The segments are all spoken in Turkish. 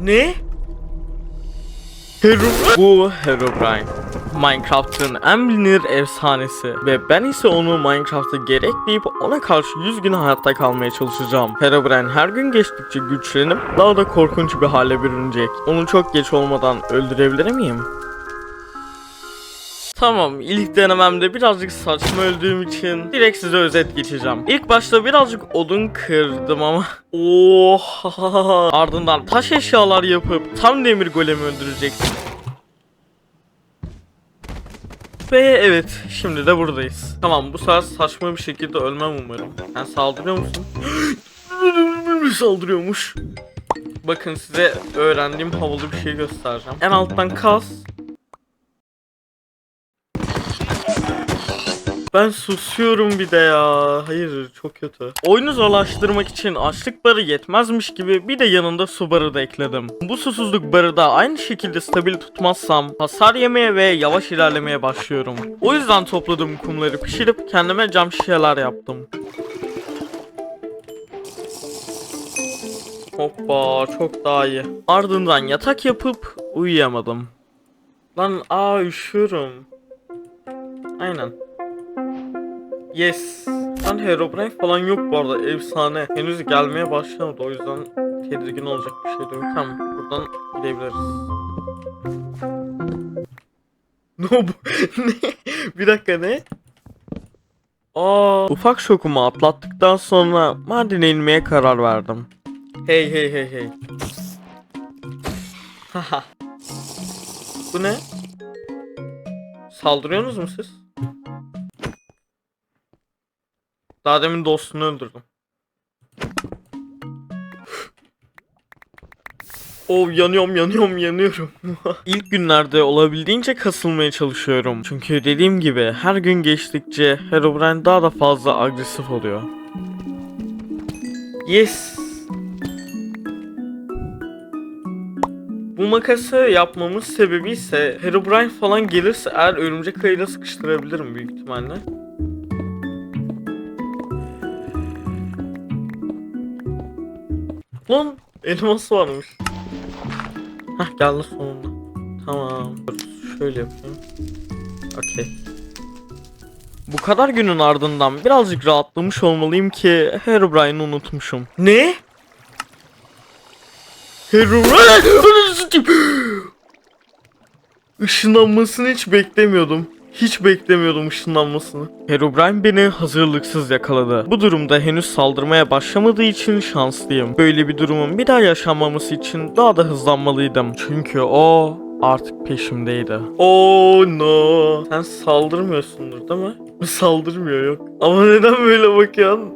Ne? Hero... Bu Herobrine. Minecraft'ın en bilinir efsanesi ve ben ise onu Minecraft'a gerek deyip ona karşı 100 gün hayatta kalmaya çalışacağım. Herobrine her gün geçtikçe güçlenip daha da korkunç bir hale bürünecek. Onu çok geç olmadan öldürebilir miyim? Tamam, ilk denememde birazcık saçma öldüğüm için direkt size özet geçeceğim. İlk başta birazcık odun kırdım ama Oha! Ardından taş eşyalar yapıp tam demir golemi öldürecektim. Ve evet, şimdi de buradayız. Tamam, bu sefer saçma bir şekilde ölmem umarım. Sen saldırıyor musun? Saldırıyormuş. Bakın size öğrendiğim havalı bir şey göstereceğim. En alttan kas, Ben susuyorum bir de ya. Hayır çok kötü. Oyunu zorlaştırmak için açlık barı yetmezmiş gibi bir de yanında su barı da ekledim. Bu susuzluk barı da aynı şekilde stabil tutmazsam hasar yemeye ve yavaş ilerlemeye başlıyorum. O yüzden topladığım kumları pişirip kendime cam şişeler yaptım. Hoppa çok daha iyi. Ardından yatak yapıp uyuyamadım. Lan aa üşüyorum. Aynen. Yes. Lan Herobrine falan yok bu arada efsane. Henüz gelmeye başlamadı o yüzden tedirgin olacak bir şey de yok. Tamam buradan gidebiliriz. Ne bu? ne? Bir dakika ne? Aa, ufak şokumu atlattıktan sonra madene inmeye karar verdim. Hey hey hey hey. Bu ne? Saldırıyorsunuz mu siz? Daha demin dostunu öldürdüm. Oh yanıyorum yanıyorum yanıyorum. İlk günlerde olabildiğince kasılmaya çalışıyorum. Çünkü dediğim gibi her gün geçtikçe Herobrine daha da fazla agresif oluyor. Yes. Bu makası yapmamın sebebi ise Herobrine falan gelirse eğer örümcek ayıyla sıkıştırabilirim büyük ihtimalle. Lan elmas varmış. Hah geldi sonunda. Tamam. Şöyle yapayım. Okey. Bu kadar günün ardından birazcık rahatlamış olmalıyım ki Herobrine'i unutmuşum. Ne? Herobrine! Işınlanmasını hiç beklemiyordum. Hiç beklemiyordum ışınlanmasını. Herobrine beni hazırlıksız yakaladı. Bu durumda henüz saldırmaya başlamadığı için şanslıyım. Böyle bir durumun bir daha yaşanmaması için daha da hızlanmalıydım. Çünkü o artık peşimdeydi. Oh no. Sen saldırmıyorsundur değil mi? Saldırmıyor yok. Ama neden böyle bakıyorsun?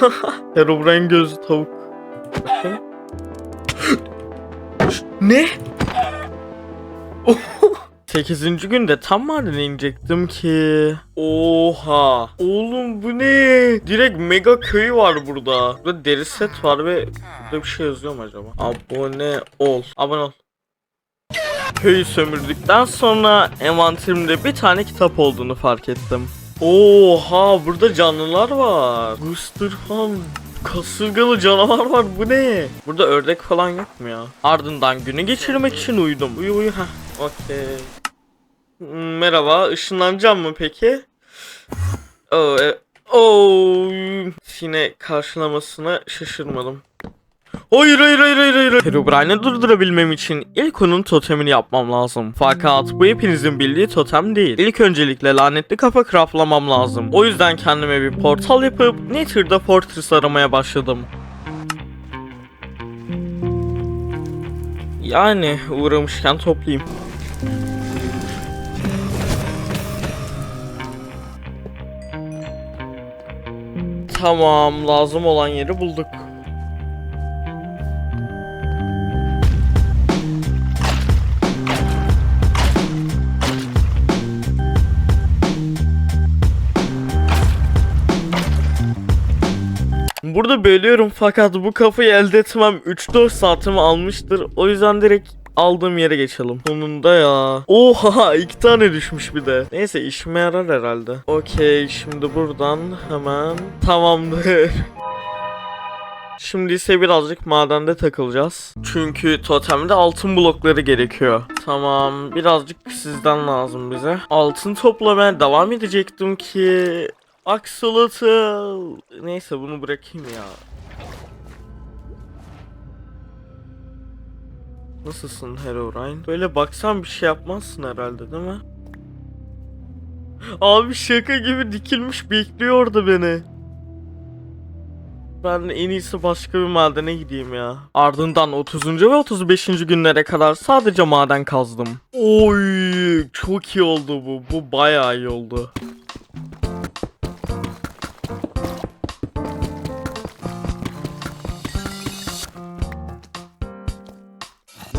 Herobrine gözlü tavuk. Bakayım. ne? 8. günde tam madene inecektim ki. Oha. Oğlum bu ne? Direkt mega köy var burada. Burada deri set var ve burada bir şey yazıyor mu acaba? Abone ol. Abone ol. Köyü sömürdükten sonra envanterimde bir tane kitap olduğunu fark ettim. Oha burada canlılar var. Rooster falan kasırgalı canavar var bu ne? Burada ördek falan yok mu ya? Ardından günü geçirmek için uyudum. Uyu uyu ha. Okey. Hmm, Merhaba, ışınlanacağım mı peki? Oo, e, oo, yine karşılamasına şaşırmadım. Hayır hayır hayır hayır hayır. Herobrine'i durdurabilmem için ilk onun totemini yapmam lazım. Fakat bu hepinizin bildiği totem değil. İlk öncelikle lanetli kafa craftlamam lazım. O yüzden kendime bir portal yapıp Nether'da Fortress aramaya başladım. Yani uğramışken toplayayım. Tamam, lazım olan yeri bulduk. Burada bölüyorum fakat bu kafayı elde etmem 3-4 saatimi almıştır. O yüzden direkt aldığım yere geçelim. Sonunda ya. Oha iki tane düşmüş bir de. Neyse işime yarar herhalde. Okey şimdi buradan hemen tamamdır. Şimdi ise birazcık madende takılacağız. Çünkü totemde altın blokları gerekiyor. Tamam birazcık sizden lazım bize. Altın toplamaya devam edecektim ki... Axolotl. Neyse bunu bırakayım ya. Nasılsın Herobrine? Böyle baksan bir şey yapmazsın herhalde değil mi? Abi şaka gibi dikilmiş bekliyor orada beni. Ben en iyisi başka bir madene gideyim ya. Ardından 30. ve 35. günlere kadar sadece maden kazdım. Oy çok iyi oldu bu. Bu bayağı iyi oldu.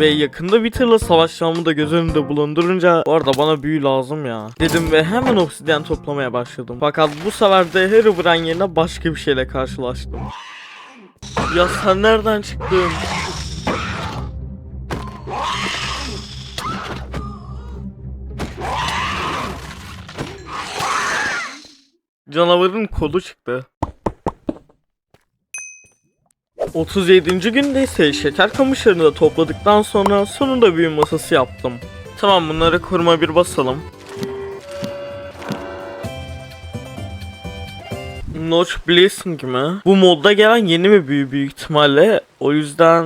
Ve yakında Wither'la savaşacağımı da göz önünde bulundurunca bu arada bana büyü lazım ya. Dedim ve hemen obsidyen toplamaya başladım. Fakat bu sefer de Herobrine yerine başka bir şeyle karşılaştım. Ya sen nereden çıktın? Canavarın kolu çıktı. 37. günde ise şeker kamışlarını da topladıktan sonra sonunda büyü masası yaptım. Tamam bunları koruma bir basalım. Notch Blessing mi? Bu modda gelen yeni bir büyü büyük ihtimalle. O yüzden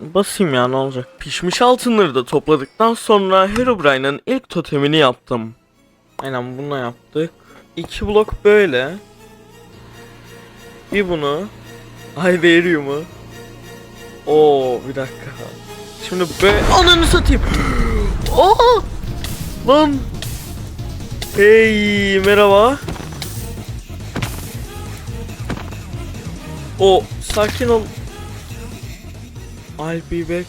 basayım ya ne olacak. Pişmiş altınları da topladıktan sonra Herobrine'ın ilk totemini yaptım. Aynen bununla yaptık. İki blok böyle. Bir bunu. Ay veriyor mu? Oo bir dakika. Şimdi be ananı satayım. Aa! Lan. Hey merhaba. O sakin ol. I'll be back?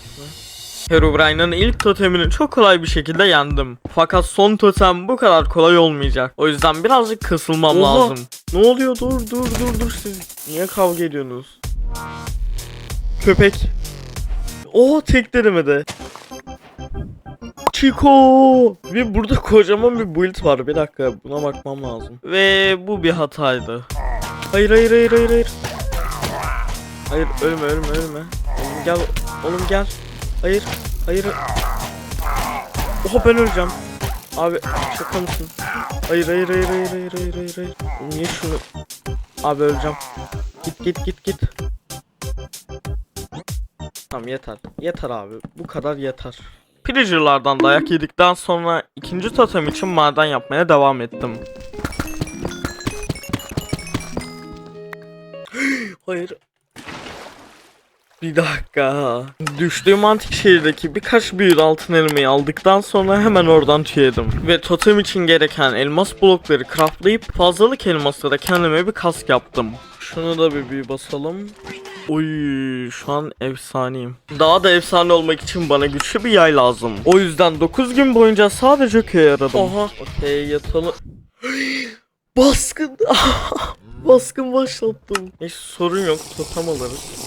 Herobrine'ın ilk totemini çok kolay bir şekilde yendim. Fakat son totem bu kadar kolay olmayacak. O yüzden birazcık kısılmam Oha! lazım. Ne oluyor? Dur dur dur dur siz niye kavga ediyorsunuz? Köpek. Oo tek denemede. Chico. Ve burada kocaman bir build var. Bir dakika buna bakmam lazım. Ve bu bir hataydı. Hayır hayır hayır hayır hayır. Hayır ölme ölme ölme. Oğlum gel oğlum gel. Hayır hayır. Oha ben öleceğim. Abi şaka mısın? Hayır hayır hayır hayır hayır hayır hayır Niye şunu? Abi öleceğim. Git git git git. Tamam yeter. Yeter abi. Bu kadar yeter. Pillager'lardan dayak yedikten sonra ikinci totem için maden yapmaya devam ettim. Hayır. Bir dakika. Düştüğüm antik şehirdeki birkaç büyülü altın elmayı aldıktan sonra hemen oradan tüyedim. Ve totem için gereken elmas blokları craftlayıp fazlalık elmasla da kendime bir kask yaptım. Şunu da bir büyü basalım. Oy şu an efsaneyim. Daha da efsane olmak için bana güçlü bir yay lazım. O yüzden 9 gün boyunca sadece köye aradım. Oha. Okey yatalım. Baskın. Baskın başlattım. Hiç sorun yok. Totem alırız.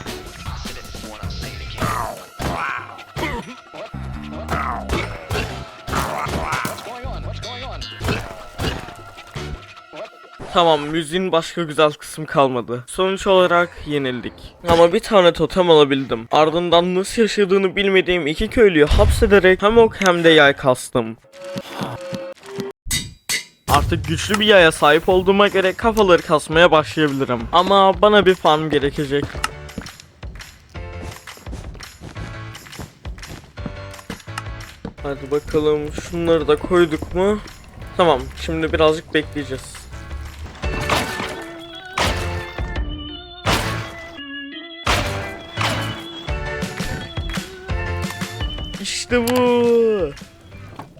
Tamam müziğin başka güzel kısım kalmadı. Sonuç olarak yenildik. Ama bir tane totem alabildim. Ardından nasıl yaşadığını bilmediğim iki köylüyü hapsederek hem ok hem de yay kastım. Artık güçlü bir yaya sahip olduğuma göre kafaları kasmaya başlayabilirim. Ama bana bir farm gerekecek. Hadi bakalım şunları da koyduk mu? Tamam şimdi birazcık bekleyeceğiz. İşte bu.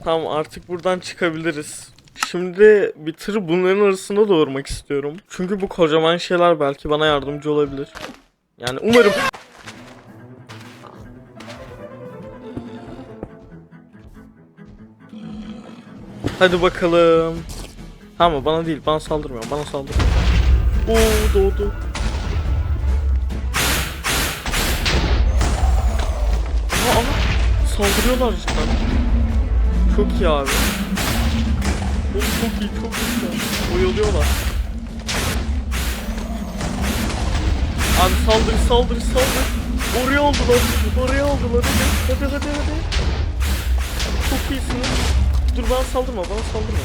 Tamam artık buradan çıkabiliriz. Şimdi bir tır bunların arasında doğurmak istiyorum. Çünkü bu kocaman şeyler belki bana yardımcı olabilir. Yani umarım. Hadi bakalım. Tamam bana değil bana saldırmıyor bana saldırmıyor. Oo doğdu. Saldırıyorlar cidden. Çok iyi abi. Oğlum çok iyi çok iyi. Oyalıyorlar. Abi saldır saldır saldır. Oraya aldılar. Oraya aldılar. Hadi hadi hadi. hadi. Çok iyisiniz. Dur bana saldırma bana saldırma.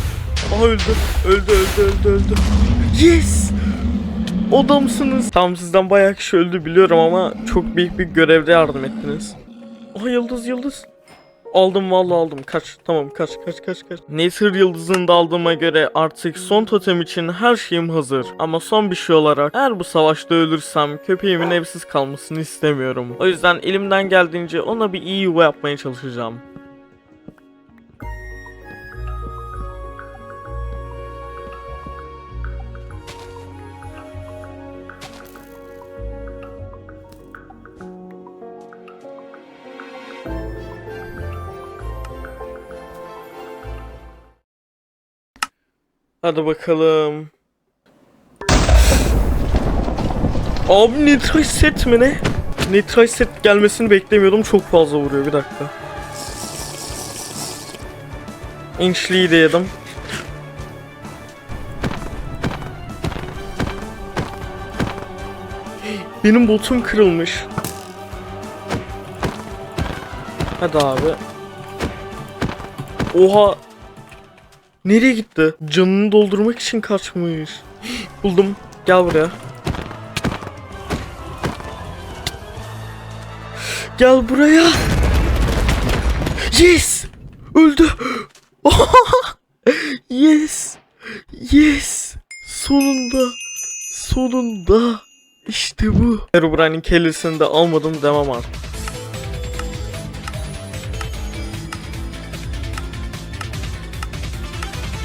Aha öldü. Öldü öldü öldü öldü. Yes! Adamsınız. Tamam sizden bayağı kişi öldü biliyorum ama çok büyük bir görevde yardım ettiniz. Aha yıldız yıldız. Aldım vallahi aldım. Kaç. Tamam kaç kaç kaç kaç. Nether yıldızını da aldığıma göre artık son totem için her şeyim hazır. Ama son bir şey olarak eğer bu savaşta ölürsem köpeğimin evsiz kalmasını istemiyorum. O yüzden elimden geldiğince ona bir iyi yuva yapmaya çalışacağım. Hadi bakalım. Abi nitray set mi ne? Nitray set gelmesini beklemiyordum çok fazla vuruyor bir dakika. İnçliği de yedim. Benim botum kırılmış. Hadi abi. Oha Nereye gitti? Canını doldurmak için kaçmış. Buldum. Gel buraya. Gel buraya. Yes! Öldü. yes! Yes! Sonunda. Sonunda. İşte bu. Herobrine'in kellesini de almadım demem artık.